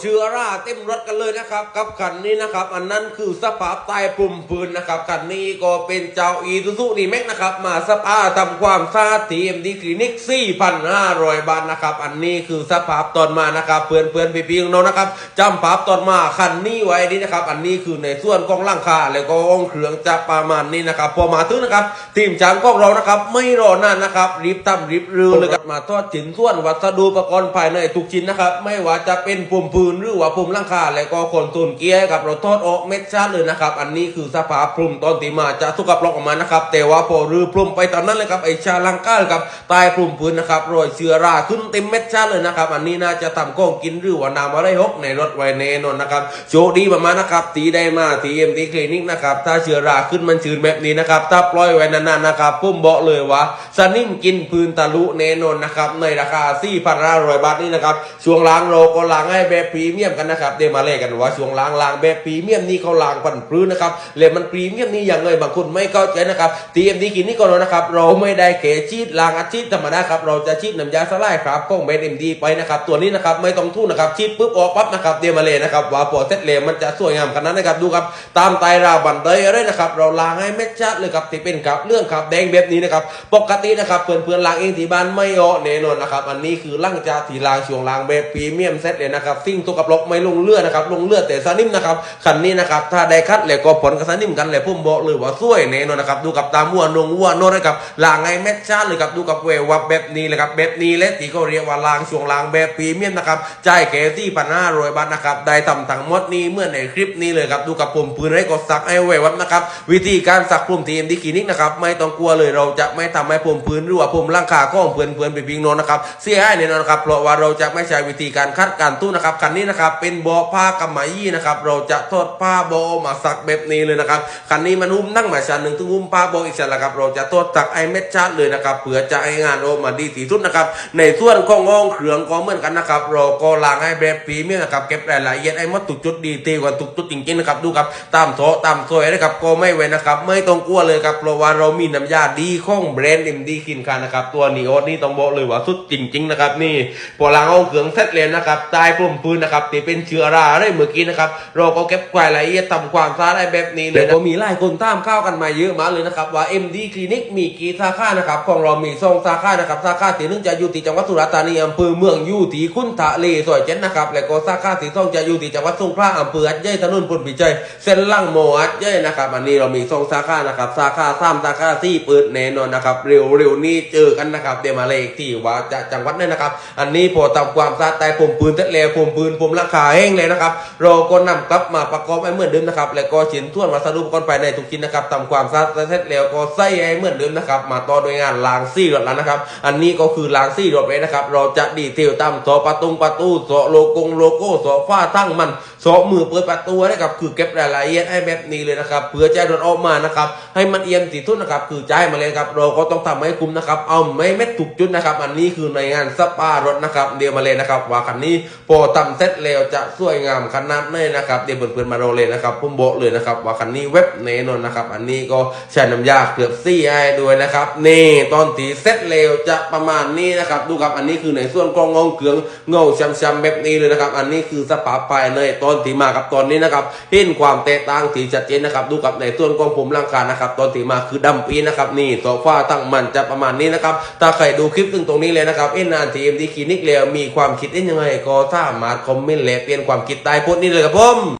เชื้อราเต็มรถกันเลยนะครับ กับคันนี้นะครับ อันนั้นคือสภาพใต้ปุ่มปืนนะครับคันนี้ก็เป็นเจ้าอีซูซูดีแม็กนะครับ มาสภาพทำความสะอาดทีเอ็มดีคลินิก 4,500 บาทนะครับ อันนี้คือสภาพตอนมานะครับเพื่อนเพื่อนๆพี่ๆน้องนะครับจำภาพตอนมาคันนี้ไว้ดีนะครับ อันนี้คือในส่วนของร่างคาแล้วก็องค์เครื่องจะประมาณนี้นะครับพอมาถึงนะครับ ทีมช่างของเรานะครับ ไม่รอนานนะครับรีบทำรีบรื้อเลยครับมาทอดชิ้นส่วนวัสดุอุปกรณ์ภายในทุกชิ้นนะครับ ไม่ว่าจะเป็นปุ่มปืนหรือว่าปุ่มหลังคาและก็คนตุนเกียร์ครับเราทอดออกเม็ดชาเลยนะครับ อันนี้คือสภาพพรุมตอนที่มาจะสุกปลอกออกมานะครับ แต่ว่าพอรื้อพรุมไปตอนนั้นเลยครับไอชาลังกาครับตายพรุมปืนนะครับรอยเชื้อราขึ้นเต็มเม็ดชาเลยนะครับ อันนี้น่าจะทำก้องกินหรือว่านำอะไรหกในรถไวแน่นนนะครับโชคดีประมาณนะครับตีได้มาทีเอ็มทีคลินิกนะครับถ้าเชื้อราขึ้นมันชื้นแบบนี้นะครับถ้าปล่อยไว้นานๆนะครับพุ่มเบอเลยว่าสนิมกินพื้นทะลุแน่นนนะครับในราคา4,500บาทนี่นะครับช่วงล้างเราก็ล้างให้แบบรีเมียมกันนะครับเดี๋ยวมาเล่กันว่าช่วงล้างล้างแบบพรีเมียมนี่เขาล้างพันพื้นนะครับแล้วมันพรีเมียมนี่อย่างไรบางคนไม่เข้าใจนะครับทีเอ็มทีคลินิกก็แล้วนะครับเราไม่ได้เกชีดล้างอาชีพธรรมดาครับเราจะชีดน้ำยาสลายครับของเบนเอ็มดีไปนะครับตัวนี้นะครับไม่ต้องทุ่นนะครับชีดปุ๊บออกปั๊บนะครับเดี๋ยวมาเลยนะครับว่าพอเสร็จเลยมันจะสวยงามขนาดนั้นนะครับดูครับตามไตรราบันไดอะไรนะครับเราล้างให้เม็ดชัดเลยครับที่เป็นครับเรื่องครับแดงแบบนี้นะครับปกตินะครับเพื่อนๆล้างเองที่บ้านไม่ออแน่นอนนะครับอันนี้คือล้างจากที่ล้างช่วงล้างแบบพรีเมียมเซตเลยนะครับสิ่งตัวกับลกไม่ลงเลือดนะครับลงเลือดแต่สนิมนะครับคันนี้นะครับถ้าได้คัดแล้วก็ผลกับสนิมกันเลยพุ่มบอกเลยว่าสวยแน่นอนนะครับดูกับตามวัวนงวัวนนนะครับลางให้เม็ดชัดเลยครับดูกับเววับแบบนี้เลยครับแบบนี้และที่เขาเรียกว่าลางช่วงลางแบบพรีเมียมนะครับจ่ายแค่ที่พันห้าร้อยบาทนะครับได้ทำทั้งหมดนี้เมื่อในคลิปนี้เลยครับดูกับผมปืนให้กดสักให้เววับนะครับวิธีการสักปุ่มทีมที่คลินิกนะครับไม่ต้องกลัวเลยเราจะไม่ทำให้ผมปืนหรือว่าผมร่างคาข้องเพื่อนเพื่อนไปพิงนนนะครับเสียให้แน่นอนครับเพราะว่าเราจะไม่ใช้วิธีการคัดการตู้นะครับคันนี้นะครับเป็นบาะผ้ากำมะยี่นะครับเราจะทอดผ้าโบมาสักแบบนี้เลยนะครับคันนี้มันหุ้มนั่งมาชั้นหนึ่งถึงหุ้มผ้าโบอีกชั้นละครับเราจะทอดจากไอเม็ดชาร์จเลยนะครับเพื่อจะให้งานโออกมาดีที่สุดนะครับในส่วนของห้องเครื่องก็เหมือนกันนะครับเราก็ล้างให้แบบพรีเมียมนะครับเก็บรายละเอียดไอ้มดทุกจุดดีเทลกันทุกจุดจริงๆนะครับดูครับตามโซตามซอยนะครับก็ไม่เว้นนะครับไม่ต้องกลัวเลยครับเพราะว่าเรามีน้ำยาดีของแบรนด์เอ็มดีคินคานะครับตัวนีโอนี่ต้องบอกเลยว่าสุดจริง ๆ นะครับนี่พอล้างห้องเครื่องเสร็จแล้วนะครับใต้กลุ่มพื้นนะครับที่เป็นเชื้อราอะไรเมื่อกี้นะครับเราก็เก็บรายละเอียดทำความสะอาดได้แบบนี้เลยนะก็มีหลายคนตามข้าวกันมาเยอะมากเลยนะครับว่า MD คลินิกมีกี่สาขานะครับของเรามีสองสาขานะครับสาขาที่หนึ่งจะอยู่ที่จังหวัดสุราษฎร์ธานีอำเภอเมืองอยู่ที่คุณทะเลซอยเจ็ดนะครับแล้วก็สาขาที่สองจะอยู่ที่จังหวัดสงขลาอำเภออัดใหญ่ถนนพลพิจัยเส้นล่างโมอัดใหญ่นะครับอันนี้เรามีสองสาขานะครับสาขาสามสาขาสี่เปิดแน่นอนนะครับเร็วๆนี้เจอกันนะครับเดี๋ยวมาเลขที่ว่าจะจังหวัดนั่นนะครับ อันนี้พอทำความสะอาดแต่ผมปืนเสร็จแล้วผมปืนผมราคาแห้งเลยนะครับ เราก็นำกลับมาประกอบให้เหมือนเดิมนะครับ แล้วก็ชิ้นส่วนวัสดุปกรณ์ภายในทุกชิ้นนะครับทำความสะอาดเสร็จแล้วก็ใส่ให้เหมือนเดิมนะครับ มาต่อโดยงานล้างซี่รถแล้วนะครับ อันนี้ก็คือล้างซี่รถเลยนะครับ เราจะดีเทลตามโซประตูประตูโซโลโกงโลโก้โซฟ้าตั้งมันโซมือเปิดประตูนะครับคือเก็บรายละเอียดให้แบบนี้เลยนะครับเพื่อจะรถออกมานะครับให้มันเอียงสีทุ่นนะครับคือใจมาเลยครับเราก็ต้องทำให้คุ้มนะครับเอาไม่เม็ดถูกจุดนะครับ อันนี้คือในงานสปารถนะครับเดียวมาเลยนะครับว่าคันนี้พอทำเสร็จแล้วจะสวยงามขนาดไหนนะครับเดี๋ยวเพื่อนๆมาโรเลยนะครับผมบอกเลยนะครับ ว่าคันนี้เว็บแน่นอนนะครับ อันนี้ก็ใช้น้ำยาเกือบซี่ให้ด้วยนะครับนี่ตอนที่เสร็จแล้วจะประมาณนี้นะครับดูครับอันนี้คือในส่วนกรองงงเกลืองเงาช้ำๆแบบนี้เลยนะครับ อันนี้คือสปาภายในตอนที่มากับตอนนี้นะครับเห็นความแตกต่างที่ชัดเจนนะครับดูกับในส่วนของผมร่างกายนะครับ ตอนที่มาคือดำปีนะครับนี่โซฟาตั้งมันจะประมาณนี้นะครับถ้าใครดูคลิปถึงตรงนี้เลยนะครับเอ็นนานทีเอ็มดีคลินิกแล้วมีความคิดเห็นยังไงก็สามารถคอมเมนต์และเปลี่ยนความคิดใต้โพสต์นี้เลยครับผม